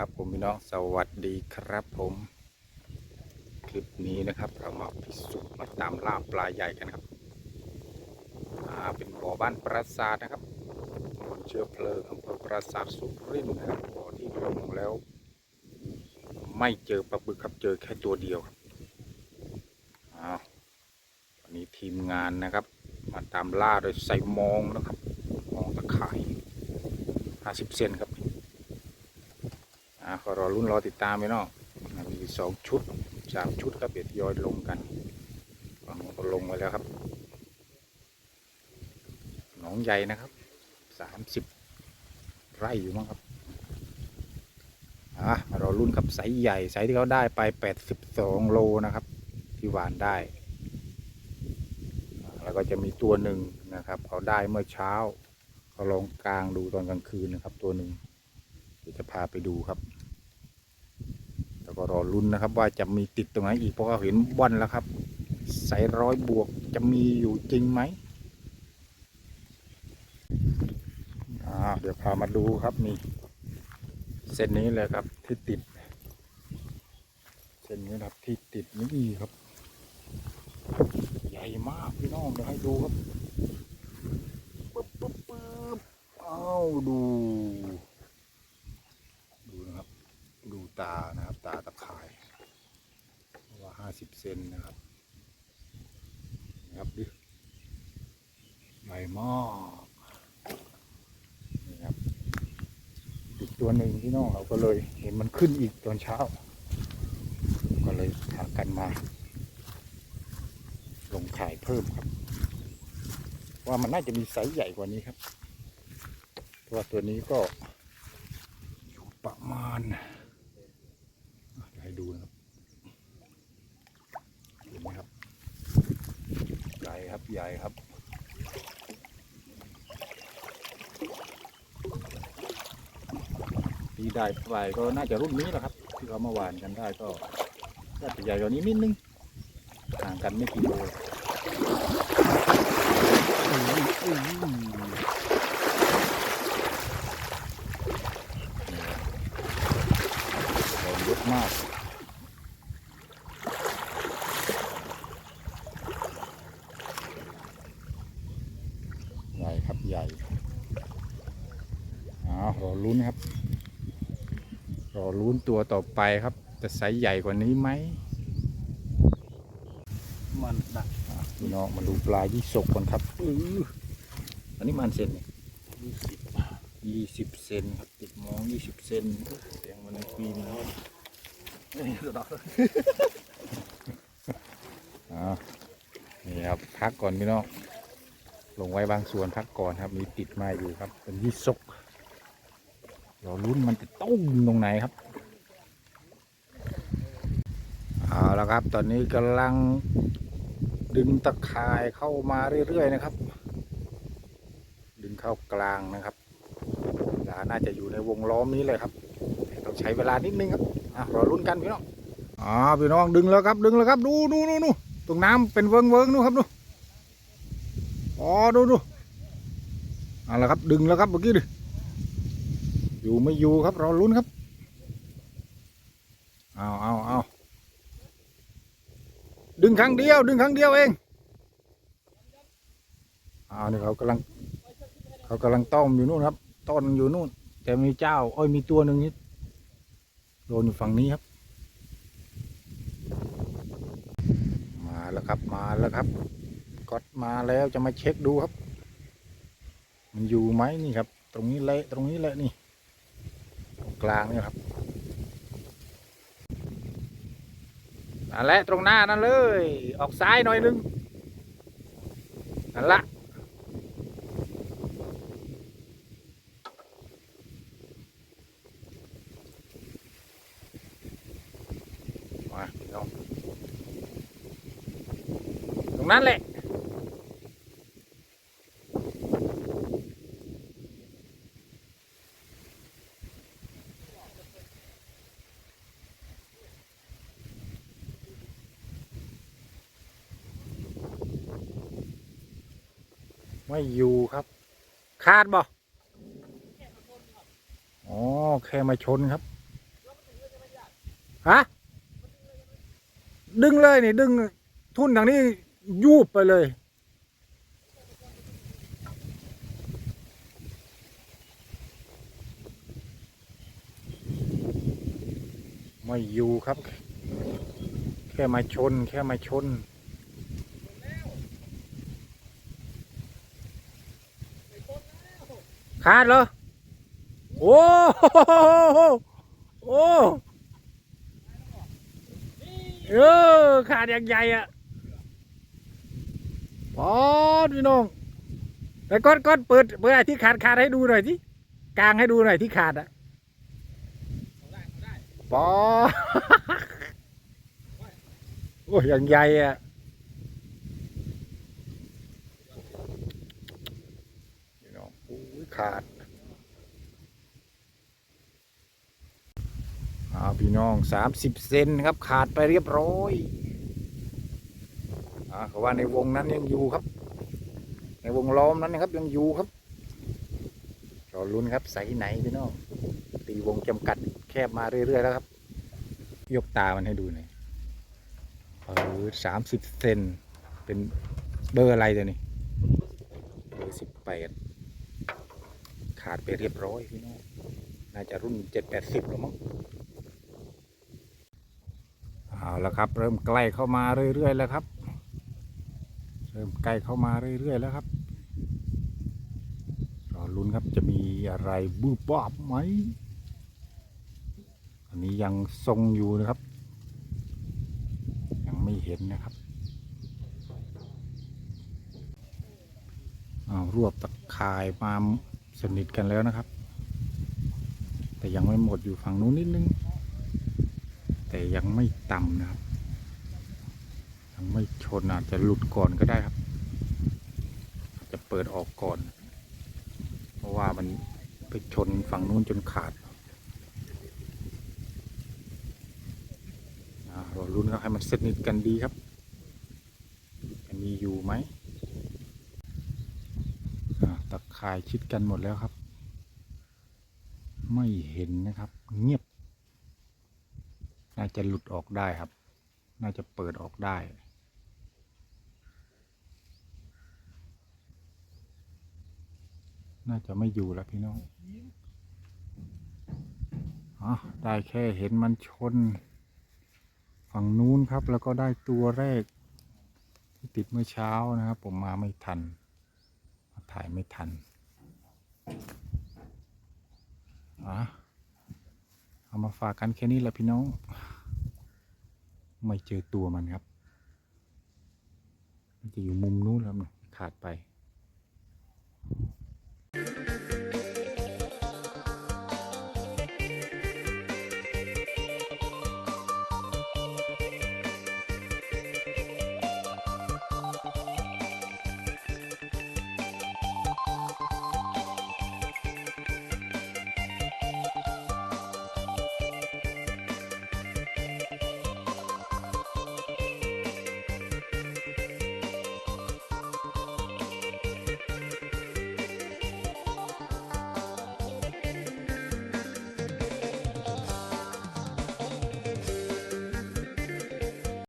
ครับผมพี่น้องสวัสดีครับผมคลิปนี้นะครับ เรามาพิสูจน์มาตามล่าปลาใหญ่กันครับอ่าเป็นบ่อบ้านปราสาทนะครับบลเชื้อเพลิงอำเภอปราสาทสุรินทร์นะครับบ่อที่ลงแล้ว ไม่เจอปลาบึกครับเจอแค่ตัวเดียวครับอ้าววันนี้ทีมงานนะครับ มาตามล่าโดยใส่มองนะครับมองตะข่ายห้าสิบเซนครับ อ่าขอรอรุ่นรอติดตามไปเนาะอ่ามีสองชุดสามชุดครับเดี๋ยวทยอยลงกันฝั่งก็ลงไว้แล้วครับ หนองใหญ่นะครับสามสิบไร่อยู่มั้งครับอ่ามารอรุ่นกับไซส์ใหญ่ไซส์ที่เขาได้ไปแปดสิบสองโลนะครับ ที่หวานได้ แล้วก็จะมีตัวหนึ่งนะครับเขาได้เมื่อเช้าเขาลองกลางดูตอนกลางคืนนะครับ ตัวหนึ่งเดี๋ยวจะพาไปดูครับ ก็รอลุ้นนะครับ ว่าจะมีติดตรงไหนอีกเพราะเราเห็นบอลแล้วครับใส่ร้อยบวกจะมีอยู่จริงไหมอ่าเดี๋ยวพามาดูครับนี่เส้นนี้เลยครับที่ติด เส้นนี้นะครับที่ติดนี่ครับ ใหญ่มากพี่น้องเดี๋ยวให้ดูครับปึ๊บปึ๊บปึ๊บอ้าวดู ดูนะครับ ดูตานะครับ ตาตะข่ายว่าห้าสิบเซนนะครับนะครับดิใหญ่ มากนี่ครับอีกตัวหนึ่งที่น้องเราก็เลยเห็นมันขึ้นอีกตอนเช้า ก็เลยพากันมา ลงขายเพิ่มครับ ว่ามันน่าจะมีไซส์ใหญ่กว่านี้ครับเพราะว่าตัวนี้ก็อยู่ประมาณให้ดูนะครับเห็นไหมครับใหญ่ครับใหญ่ครับ ที่ได้ไปก็น่าจะรุ่นนี้แหละครับ ที่เขามาหวานกันได้ก็น่าจะใหญ่กว่านี้นิดนึงห่างกันไม่กี่โลแรงเยอะมาก ใหญ่ครับใหญ่อาวรอลุ้นครับ รอลุ้นตัวต่อไปครับ จะไซส์ใหญ่กว่านี้ไหมมันนักอะพี่น้องมาดูปลายี่สกก่อนครับอืออันนี้มันเซนยี่สิบยี่สิบเซนครับติดมองยี่สิบเซนเสียงมันปีนแล้วนี่สุดยอดอ่านี่ครับพักก่อนพี่น้องลงไว้บางส่วนพักก่อนครับ มีติดมาอยู่ครับ เป็นยี่สก เราลุ้นมันจะตุ้มตรงไหนครับเอาล้วครับ ตอนนี้กำลังดึงตะข่ายเข้ามาเรื่อยๆนะครับ ดึงเข้ากลางนะครับลาน่าจะอยู่ในวงล้อมนี้เลยครับต้องใช้เวลานิดนึงครับอะรอลุ้นกันพี่น้องอ่าพี่น้องดึงแล้วครับดึงแล้วครับ ดูดูดูดูตรงน้ำเป็นเวิงเวิงนู่นครับดูอ๋อดูดูเอาละครับดึงแล้วครับเมื่อกี้ดิ อยู่ไม่อยู่ครับเรอลุ้นครับเอาเอาเอาดึงครั้งเดียว ดึงครั้งเดียวเองเอาเนี่ยเขากำลังเขากำลังต้มอยู่นู่นครับต้นอยู่นู่น แต่มีเจ้าอ้อยมีตัวหนึ่งนี่โดนอยู่ฝั่งนี้ครับ มาแล้วครับมาแล้วครับก็มาแล้วจะมาเช็คดูครับ มันอยู่ไหมนี่ครับ ตรงนี้เละตรงนี้แหละนี่ ลางนี่ครับนั่นแหละตรงหน้านั่นเลย ออกซ้ายหน่อยนึงนั่นละมาตรงนั้นแหละ ไม่อยู่ครับ คาดบ่อ๋อแค่มาชนครับฮะดึงเลยนี่ ดึงทุ่นทางนี้ยูบไปเลย ไม่อยู่ครับ แค่มาชน แค่มาชน ขาดเหรอโอ้โหโอ้เออขาดอย่างใหญ่อะปอดพี่น้องไปก้อนก้อนเปิดเปิดไอ้ที่ขาดขาดให้ดูหน่อยที่กลางให้ดูหน่อยที่ขาดอะปอดโอ้ยอย่างใหญ่อะพี่น้องโอ้ยขาด อ่าพี่ น้องสามสิบเซนครับขาดไปเรียบร้อยอ่าเขาว่าในวงนั้นยังอยู่ครับ ในวงล้อมนั้นนะครับยังอยู่ครับรอลุ้นครับใส่ไหนพี่น้องตีวงจำกัดแคบมาเรื่อยๆแล้วครับ ยกตามันให้ดูหน่อยเออสามสิบเซนเป็นเบอร์อะไรตัวนี้เบอร์สิบแปดขาดไปเรียบร้อยพี่น้องน่าจะรุ่นเจ็ดแปดสิบแล้วมั้ง เอาละครับ เริ่มใกล้เข้ามาเรื่อยๆแล้วครับ เริ่มใกล้เข้ามาเรื่อยๆแล้วครับรอลุ้นครับจะมีอะไรบูบบ้าบไหมอันนี้ยังทรงอยู่นะครับ ยังไม่เห็นนะครับเอารวบตะข่ายมาสนิทกันแล้วนะครับ แต่ยังไม่หมดอยู่ฝั่งนู้นนิดนึง แต่ยังไม่ต่ำนะครับ ยังไม่ชนอาจจะหลุดก่อนก็ได้ครับ จะเปิดออกก่อน เพราะว่ามันไปชนฝั่งนู้นจนขาดเราลุ้นครับให้มันสนิทกันดีครับมีอยู่ไหมตะข่ายชิดกันหมดแล้วครับ ไม่เห็นนะครับ เงียบ น่าจะหลุดออกได้ครับ น่าจะเปิดออกได้ น่าจะไม่อยู่แล้วพี่น้องอ๋อได้แค่เห็นมันชน ฝั่งนู้นครับ แล้วก็ได้ตัวแรก ที่ติดเมื่อเช้านะครับ ผมมาไม่ทัน ถ่ายไม่ทัน อะ เอามาฝากกันแค่นี้แหละพี่น้อง ไม่เจอตัวมันครับ มันจะอยู่มุมนู้นแล้วนะขาดไป